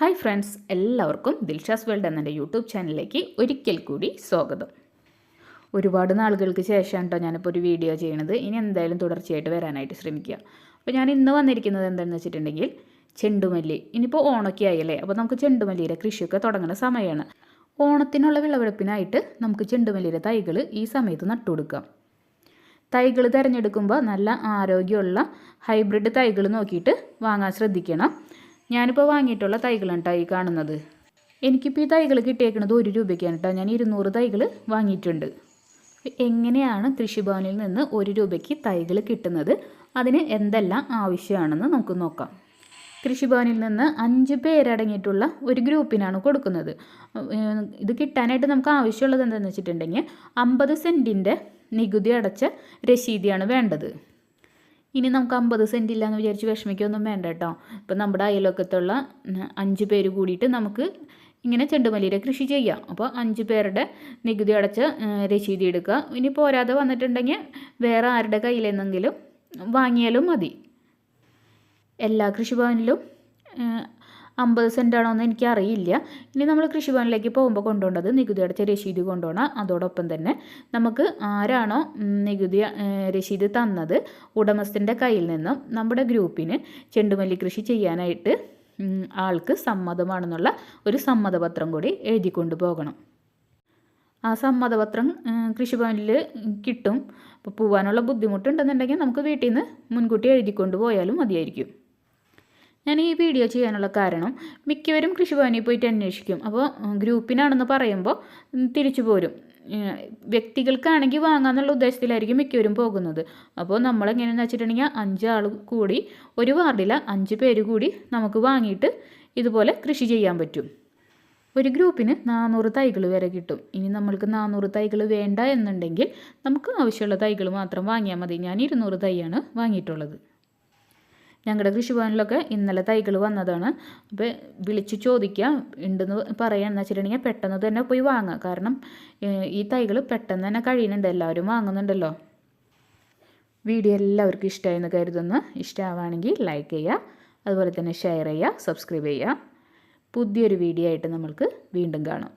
Hi friends എല്ലാവർക്കും ദിൽഷാസ് world എന്നെ YouTube ചാനലിലേക്ക് ഒരിക്കൽ കൂടി സ്വാഗതം. ഒരുപാട് നാളുകൾക്ക് ശേഷം കേട്ടോ ഞാനിപ്പോൾ ഒരു വീഡിയോ ചെയ്യണത്. ഇനി എന്തായാലും തുടർച്ചയായിട്ട് വരാനായിട്ട് ശ്രമിക്കുക. അപ്പോൾ ഞാൻ ഇന്ന് വന്നിരിക്കുന്നത് എന്താണെന്ന് വെച്ചിട്ടുണ്ടെങ്കിൽ ചെണ്ടുമല്ലി. ഇനിയിപ്പോൾ ഓണമൊക്കെ ആയല്ലേ? അപ്പോൾ നമുക്ക് ചെണ്ടുമല്ലിയുടെ കൃഷിയൊക്കെ തുടങ്ങുന്ന സമയമാണ്. ഓണത്തിനുള്ള വിളവെടുപ്പിനായിട്ട് നമുക്ക് ചെണ്ടുമല്ലിയുടെ തൈകൾ ഈ സമയത്ത് നട്ടുകൊടുക്കാം. തൈകൾ തിരഞ്ഞെടുക്കുമ്പോൾ നല്ല ആരോഗ്യമുള്ള ഹൈബ്രിഡ് തൈകൾ നോക്കിയിട്ട് വാങ്ങാൻ ശ്രദ്ധിക്കണം. ഞാനിപ്പോൾ വാങ്ങിയിട്ടുള്ള തൈകളാണ് കേട്ടോ ഈ കാണുന്നത്. എനിക്കിപ്പോൾ ഈ തൈകൾ കിട്ടിയേക്കുന്നത് ഒരു രൂപയ്ക്കാണ് കേട്ടോ ഞാൻ ഇരുന്നൂറ് തൈകൾ വാങ്ങിയിട്ടുണ്ട്. എങ്ങനെയാണ് കൃഷിഭവനിൽ നിന്ന് ഒരു രൂപയ്ക്ക് തൈകൾ കിട്ടുന്നത്? അതിന് എന്തെല്ലാം ആവശ്യമാണെന്ന് നമുക്ക് നോക്കാം. കൃഷിഭവനിൽ നിന്ന് അഞ്ച് പേരടങ്ങിയിട്ടുള്ള ഒരു ഗ്രൂപ്പിനാണ് കൊടുക്കുന്നത്. ഇത് കിട്ടാനായിട്ട് നമുക്ക് ആവശ്യമുള്ളത് എന്താണെന്ന് വെച്ചിട്ടുണ്ടെങ്കിൽ അമ്പത് സെന്റിന്റെ നികുതി അടച്ച രസീതിയാണ് വേണ്ടത്. ഇനി നമുക്ക് അമ്പത് സെന്റ് ഇല്ലയെന്ന് വിചാരിച്ച് വിഷമിക്കൊന്നും വേണ്ട കേട്ടോ. ഇപ്പം നമ്മുടെ അയലൊക്കത്തുള്ള അഞ്ച് പേര് കൂടിയിട്ട് നമുക്ക് ഇങ്ങനെ ചെണ്ടുമല്ലിയുടെ കൃഷി ചെയ്യാം. അപ്പോൾ അഞ്ച് പേരുടെ നികുതി അടച്ച് രശീതി എടുക്കുക. ഇനി പോരാതെ വന്നിട്ടുണ്ടെങ്കിൽ വേറെ ആരുടെ കയ്യിലെന്നെങ്കിലും വാങ്ങിയാലും മതി. എല്ലാ കൃഷിഭവനിലും അമ്പത് സെന്റാണോ എന്ന് എനിക്കറിയില്ല. ഇനി നമ്മൾ കൃഷിഭവനിലേക്ക് പോകുമ്പോൾ കൊണ്ടുപോകേണ്ടത് നികുതി അടച്ച രസീത് കൊണ്ടുപോകണം. അതോടൊപ്പം തന്നെ നമുക്ക് ആരാണോ നികുതി രസീത് തന്നത് ഉടമസ്ഥന്റെ കയ്യിൽ നിന്നും നമ്മുടെ ഗ്രൂപ്പിന് ചെണ്ടുമല്ലി കൃഷി ചെയ്യാനായിട്ട് ആൾക്ക് സമ്മതമാണെന്നുള്ള ഒരു സമ്മതപത്രം കൂടി എഴുതി പോകണം. ആ സമ്മതപത്രം കൃഷി കൃഷിഭവനിൽ കിട്ടും. അപ്പോൾ പോകാനുള്ള ബുദ്ധിമുട്ടുണ്ടെന്നുണ്ടെങ്കിൽ നമുക്ക് വീട്ടിൽ നിന്ന് മുൻകൂട്ടി എഴുതിക്കൊണ്ട് പോയാലും മതിയായിരിക്കും. ഞാൻ ഈ വീഡിയോ ചെയ്യാനുള്ള കാരണം മിക്കവരും കൃഷിഭവനിൽ പോയിട്ട് അന്വേഷിക്കും. അപ്പോൾ ഗ്രൂപ്പിനാണെന്ന് പറയുമ്പോൾ തിരിച്ചു പോരും. വ്യക്തികൾക്കാണെങ്കിൽ വാങ്ങാന്നുള്ള ഉദ്ദേശത്തിലായിരിക്കും മിക്കവരും പോകുന്നത്. അപ്പോൾ നമ്മളെങ്ങനെയെന്ന് വെച്ചിട്ടുണ്ടെങ്കിൽ അഞ്ചാൾ കൂടി ഒരു വാർഡിൽ അഞ്ച് പേര് കൂടി നമുക്ക് വാങ്ങിയിട്ട് ഇതുപോലെ കൃഷി ചെയ്യാൻ പറ്റും. ഒരു ഗ്രൂപ്പിന് നാനൂറ് തൈകൾ വരെ കിട്ടും. ഇനി നമ്മൾക്ക് നാനൂറ് തൈകൾ വേണ്ട എന്നുണ്ടെങ്കിൽ നമുക്ക് ആവശ്യമുള്ള തൈകൾ മാത്രം വാങ്ങിയാൽ മതി. ഞാൻ ഇരുന്നൂറ് തൈയാണ് വാങ്ങിയിട്ടുള്ളത്. ഞങ്ങളുടെ കൃഷിഭവനിലൊക്കെ ഇന്നലെ തൈകൾ വന്നതാണ്. അപ്പോൾ വിളിച്ച് ചോദിക്കുക ഉണ്ടെന്ന് പറയാന്ന് വെച്ചിട്ടുണ്ടെങ്കിൽ പെട്ടെന്ന് തന്നെ പോയി വാങ്ങുക കാരണം ഈ തൈകൾ പെട്ടെന്ന് തന്നെ കഴിയുന്നുണ്ട് എല്ലാവരും വാങ്ങുന്നുണ്ടല്ലോ. വീഡിയോ എല്ലാവർക്കും ഇഷ്ടമായെന്ന് കരുതുന്നു. ഇഷ്ടമാവുകയാണെങ്കിൽ ലൈക്ക് ചെയ്യുക അതുപോലെ തന്നെ ഷെയർ ചെയ്യുക സബ്സ്ക്രൈബ് ചെയ്യുക പുതിയൊരു വീഡിയോ ആയിട്ട് നമ്മൾക്ക് വീണ്ടും കാണാം.